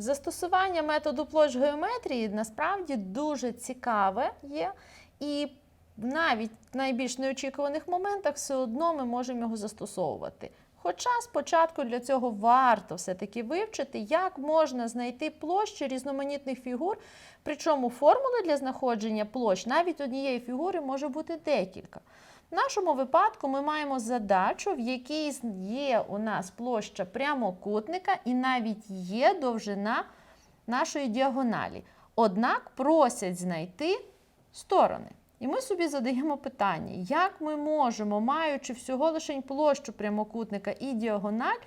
Застосування методу площ геометрії насправді дуже цікаве є, і навіть в найбільш неочікуваних моментах все одно ми можемо його застосовувати. Хоча спочатку для цього варто все-таки вивчити, як можна знайти площі різноманітних фігур, причому формули для знаходження площ навіть однієї фігури може бути декілька. В нашому випадку ми маємо задачу, в якій є у нас площа прямокутника і навіть є довжина нашої діагоналі. Однак просять знайти сторони. І ми собі задаємо питання, як ми можемо, маючи всього лише площу прямокутника і діагональ,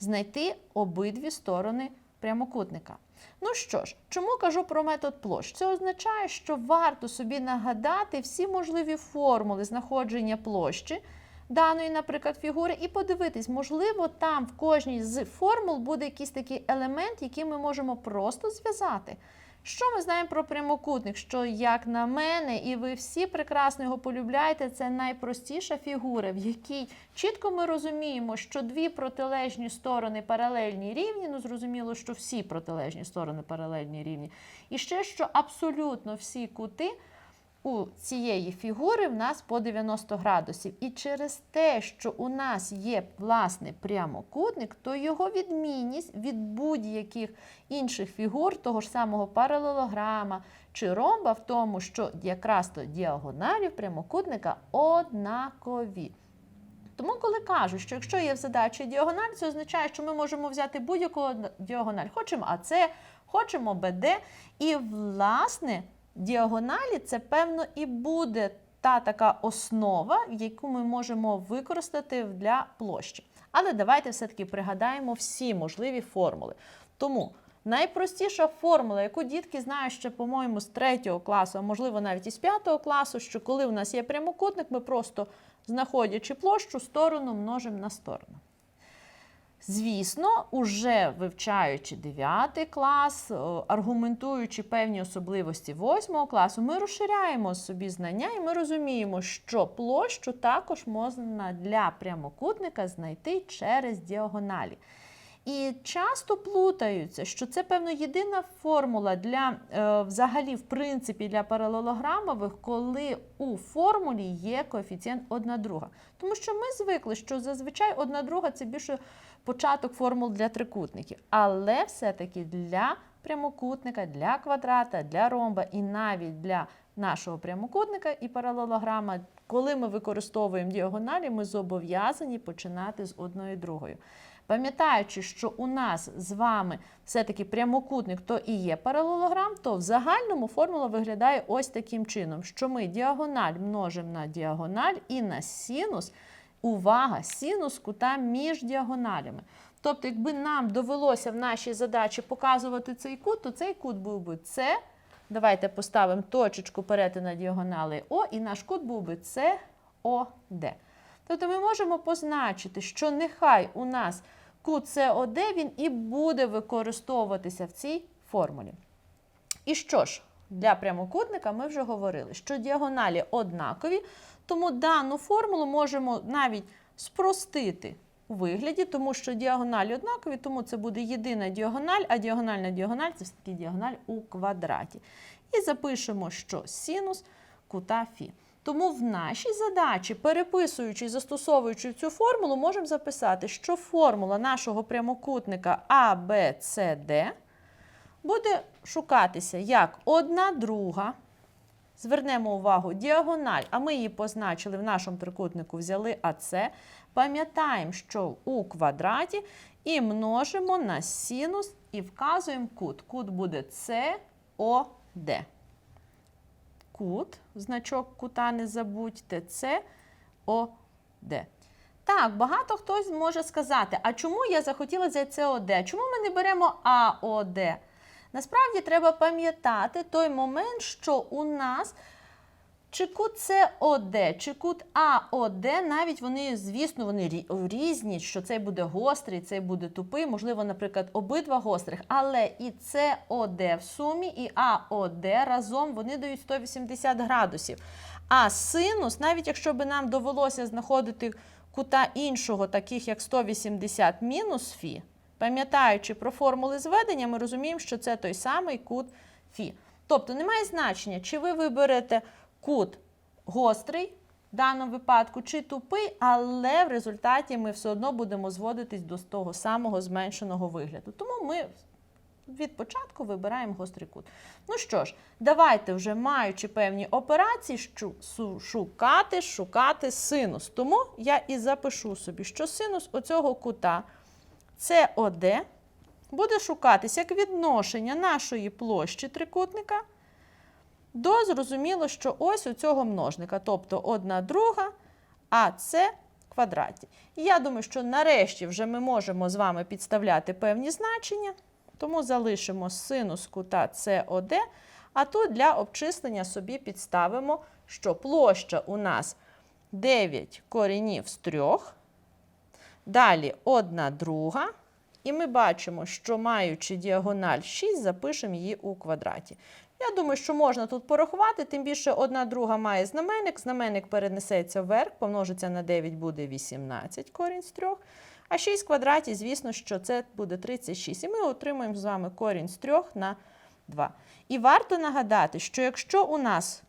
знайти обидві сторони прямокутника. Ну що ж, чому кажу про метод площ? Це означає, що варто собі нагадати всі можливі формули знаходження площі даної, наприклад, фігури, і подивитись, можливо, там в кожній з формул буде якийсь такий елемент, який ми можемо просто зв'язати. Що ми знаємо про прямокутник? Що, як на мене, і ви всі прекрасно його полюбляєте, це найпростіша фігура, в якій чітко ми розуміємо, що дві протилежні сторони паралельні рівні. Ну, зрозуміло, що всі протилежні сторони паралельні рівні. І ще що абсолютно всі кути у цієї фігури в нас по 90 градусів. І через те, що у нас є власне прямокутник, то його відмінність від будь-яких інших фігур, того ж самого паралелограма чи ромба, в тому, що якраз то діагоналі прямокутника однакові. Тому, коли кажуть, що якщо є в задачі діагональ, це означає, що ми можемо взяти будь-яку діагональ. Хочемо АЦ, хочемо БД. І, власне, діагоналі це, певно, і буде та така основа, яку ми можемо використати для площі. Але давайте все-таки пригадаємо всі можливі формули. Тому найпростіша формула, яку дітки знають ще, по-моєму, з 3 класу, а можливо навіть із 5 класу, що коли у нас є прямокутник, ми просто, знаходячи площу, сторону множимо на сторону. Звісно, уже вивчаючи 9 клас, аргументуючи певні особливості 8 класу, ми розширяємо собі знання і ми розуміємо, що площу також можна для прямокутника знайти через діагоналі. І часто плутаються, що це, певно, єдина формула для е, взагалі, в принципі, для паралелограмових, коли у формулі є коефіцієнт 1 друга. Тому що ми звикли, що зазвичай 1 друга це більше початок формул для трикутників. Але все-таки для прямокутника, для квадрата, для ромба і навіть для нашого прямокутника і паралелограма, коли ми використовуємо діагоналі, ми зобов'язані починати з одною другою. Пам'ятаючи, що у нас з вами все-таки прямокутник то і є паралелограм, то в загальному формула виглядає ось таким чином, що ми діагональ множимо на діагональ і на синус. Увага, синус кута між діагоналями. Тобто, якби нам довелося в нашій задачі показувати цей кут, то цей кут був би С. Давайте поставимо точечку перетина діагонали О, і наш кут був би СОД. Тобто ми можемо позначити, що нехай у нас кут СОД він і буде використовуватися в цій формулі. І що ж, для прямокутника ми вже говорили, що діагоналі однакові, тому дану формулу можемо навіть спростити у вигляді, тому що діагоналі однакові, тому це буде єдина діагональ, а діагональна діагональ це все-таки діагональ у квадраті. І запишемо, що синус кута Фі. Тому в нашій задачі, переписуючи і застосовуючи цю формулу, можемо записати, що формула нашого прямокутника ABCD буде шукатися як одна друга. Звернемо увагу, діагональ, а ми її позначили в нашому трикутнику, взяли АС. Пам'ятаємо, що у квадраті і множимо на синус і вказуємо кут. Кут буде СОД. Кут, значок кута не забудьте, СОД. Так, багато хтось може сказати, а чому я захотіла взяти СОД? Чому ми не беремо АОД? Насправді треба пам'ятати той момент, що у нас чи кут СОД, чи кут АОД, навіть вони, звісно, вони різні, що цей буде гострий, цей буде тупий, можливо, наприклад, обидва гострих, але і СОД в сумі, і АОД разом вони дають 180 градусів. А синус, навіть якщо би нам довелося знаходити кута іншого, таких як 180 мінус фі, Пам'ятаючи про формули зведення, ми розуміємо, що це той самий кут Фі. Тобто немає значення, чи ви виберете кут гострий в даному випадку, чи тупий, але в результаті ми все одно будемо зводитись до того самого зменшеного вигляду. Тому ми від початку вибираємо гострий кут. Ну що ж, давайте вже маючи певні операції, шукати, шукати синус. Тому я і запишу собі, що синус оцього кута СОД буде шукатись як відношення нашої площі трикутника до зрозуміло, що ось у цього множника, тобто 1 друга, а це квадраті. І я думаю, що нарешті вже ми можемо з вами підставляти певні значення, тому залишимо синус кута СОД, а тут для обчислення собі підставимо, що площа у нас 9 коренів з 3, далі 1 друга, і ми бачимо, що маючи діагональ 6, запишемо її у квадраті. Я думаю, що можна тут порахувати, тим більше одна друга має знаменник, знаменник перенесеться вверх, помножиться на 9 буде 18 корінь з 3. А 6 в квадраті, звісно, що це буде 36. І ми отримуємо з вами корінь з 3 на 2. І варто нагадати, що якщо у нас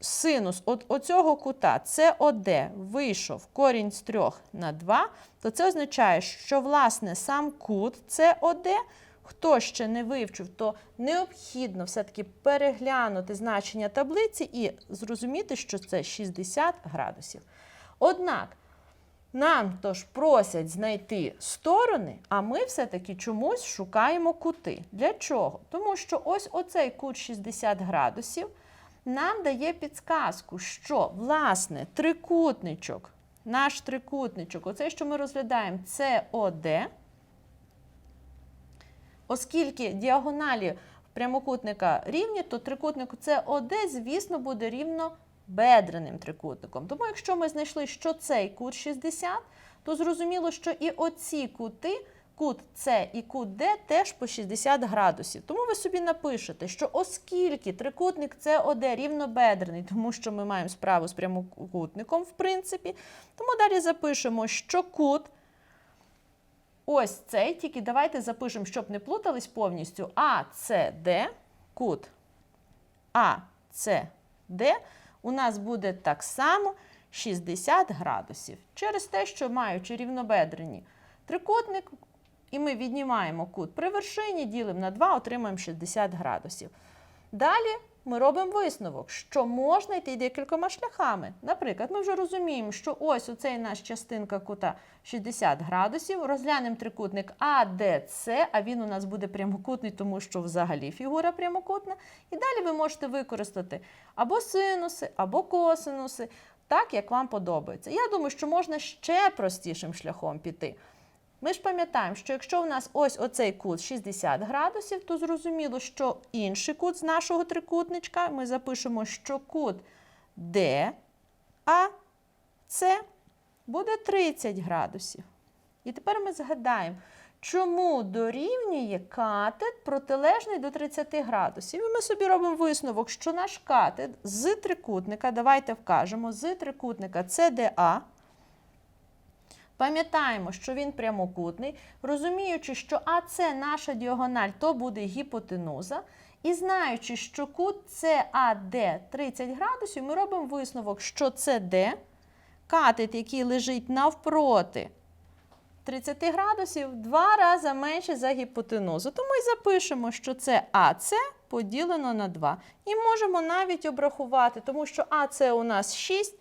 синус от оцього кута СОД вийшов корінь з 3 на 2, то це означає, що власне сам кут СОД, хто ще не вивчив, то необхідно все-таки переглянути значення таблиці і зрозуміти, що це 60 градусів. Однак, нам тож просять знайти сторони, а ми все-таки чомусь шукаємо кути. Для чого? Тому що ось оцей кут 60 градусів нам дає підсказку, що власне трикутничок, наш трикутничок, оце, що ми розглядаємо, це ОД, оскільки діагоналі прямокутника рівні, то трикутник СОД, звісно, буде рівно бедреним трикутником. Тому, якщо ми знайшли, що цей кут 60, то зрозуміло, що і оці кути, кут С і кут Д теж по 60 градусів. Тому ви собі напишете, що оскільки трикутник СОД рівнобедрений, тому що ми маємо справу з прямокутником, в принципі, тому далі запишемо, що кут ось цей, тільки давайте запишемо, щоб не плутались повністю, АЦД, кут АЦД у нас буде так само 60 градусів. Через те, що маючи рівнобедрені трикутник, і ми віднімаємо кут при вершині, ділимо на 2, отримаємо 60 градусів. Далі ми робимо висновок, що можна йти декількома шляхами. Наприклад, ми вже розуміємо, що ось оцей наш частинка кута 60 градусів. Розглянемо трикутник АДЦ, а він у нас буде прямокутний, тому що взагалі фігура прямокутна. І далі ви можете використати або синуси, або косинуси, так як вам подобається. Я думаю, що можна ще простішим шляхом піти. Ми ж пам'ятаємо, що якщо у нас ось оцей кут 60 градусів, то зрозуміло, що інший кут з нашого трикутничка ми запишемо, що кут D, а С буде 30 градусів. І тепер ми згадаємо, чому дорівнює катет протилежний до 30 градусів. І ми собі робимо висновок, що наш катет з трикутника, давайте вкажемо, з трикутника CDA, Пам'ятаємо, що він прямокутний, розуміючи, що АС наша діагональ, то буде гіпотенуза. І знаючи, що кут CAD 30 градусів, ми робимо висновок, що CD, катет, який лежить навпроти 30 градусів, два рази менше за гіпотенузу. Тому і запишемо, що це АС поділено на 2. І можемо навіть обрахувати, тому що АС у нас 6,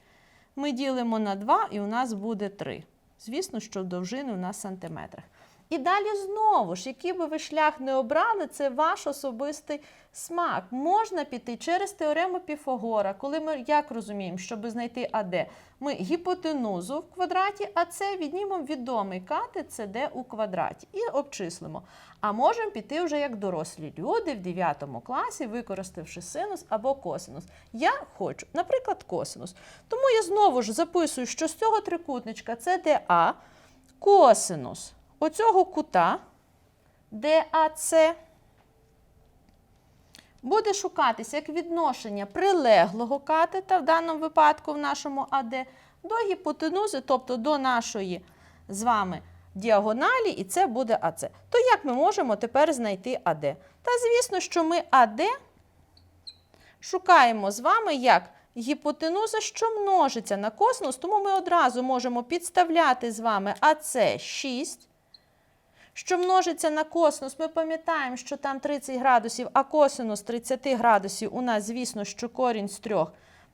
ми ділимо на 2 і у нас буде 3. Звісно, що довжини у нас в сантиметрах. І далі знову ж, який би ви шлях не обрали, це ваш особистий смак. Можна піти через теорему Піфагора, коли ми як розуміємо, щоб знайти АД, ми гіпотенузу в квадраті, а це віднімемо відомий катет СД у квадраті і обчислимо. А можемо піти вже як дорослі люди в 9 класі, використавши синус або косинус. Я хочу, наприклад, косинус. Тому я знову ж записую, що з цього трикутничка CDA косинус оцього кута DAC буде шукатися як відношення прилеглого катета, в даному випадку в нашому АД, до гіпотенузи, тобто до нашої з вами діагоналі, і це буде АЦ. То як ми можемо тепер знайти АД? Та звісно, що ми АД шукаємо з вами як гіпотенуза, що множиться на косинус, тому ми одразу можемо підставляти з вами АЦ 6, що множиться на косинус. Ми пам'ятаємо, що там 30 градусів, а косинус 30 градусів у нас, звісно, що корінь з 3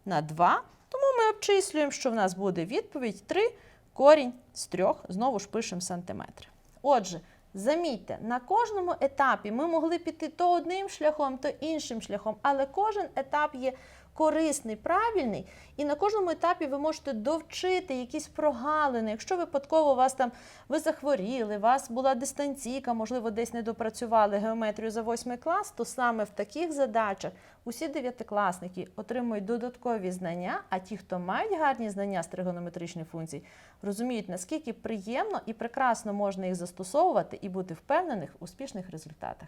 на 2. Тому ми обчислюємо, що в нас буде відповідь 3 корінь з 3. Знову ж пишемо сантиметри. Отже, замітьте, на кожному етапі ми могли піти то одним шляхом, то іншим шляхом, але кожен етап є корисний, правильний, і на кожному етапі ви можете довчити якісь прогалини. Якщо випадково у вас там ви захворіли, у вас була дистанційка, можливо, десь не допрацювали геометрію за 8 клас, то саме в таких задачах усі дев'ятикласники отримують додаткові знання, а ті, хто мають гарні знання з тригонометричних функцій, розуміють, наскільки приємно і прекрасно можна їх застосовувати і бути впевнених в успішних результатах.